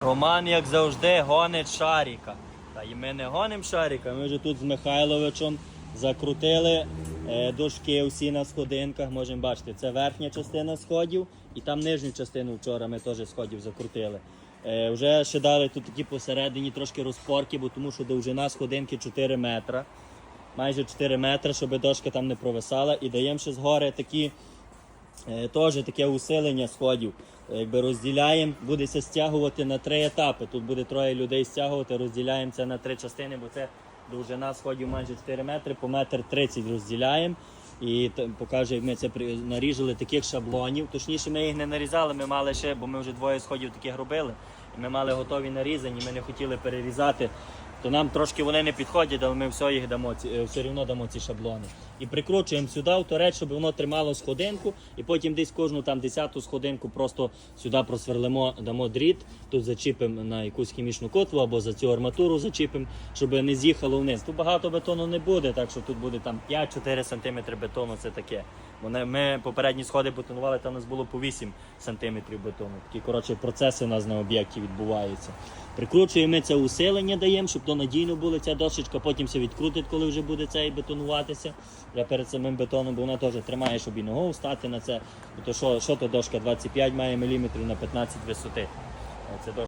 Роман, як завжди, гонить шаріка. Та і ми не гонимо шаріка, ми вже тут з Михайловичем закрутили е, дошки всі на сходинках. Можемо бачити, це верхня частина сходів, і там нижню частину вчора ми теж сходів закрутили. Е, вже ще дали тут такі посередині трошки розпорки, бо тому що довжина сходинки 4 метра. Майже 4 метри, щоб дошка там не провисала. І даємо ще згори такі Теж таке усилення сходів. Е, Якби розділяємо, буде це стягувати на три етапи. Тут буде троє людей стягувати, розділяємо це на три частини, бо це довжина сходів майже 4 метри, по метр 30 розділяємо. І покажу, як ми це наріжали таких шаблонів. Точніше, ми їх не нарізали, ми мали ще, бо ми вже двоє сходів таких робили. Ми мали готові нарізані, ми не хотіли перерізати. То нам трошки вони не підходять, але ми все їх дамо, е, все рівно дамо ці шаблони. І прикручуємо сюди в торець, щоб воно тримало сходинку, і потім десь кожну там десяту сходинку просто сюди просверлимо, дамо дріт, тут зачіпимо на якусь хімічну котлу або за цю арматуру зачіпимо, щоб не з'їхало вниз. Тут багато бетону не буде, так що тут буде там 5-4 см бетону, це таке. Вони, ми попередні сходи бетонували, там у нас було по 8 см бетону. Такі коротше процеси у нас на об'єкті відбуваються. Прикручуємо ми це усилення, даємо, щоб то надійно було ця дошечка, потім все відкрутить, коли вже буде це і бетонуватися. Вже перед самим бетоном, бо вона теж тримає, щоб і ногу стати на це. Бо То що, що то дошка 25 має міліметрів на 15 висоти. Це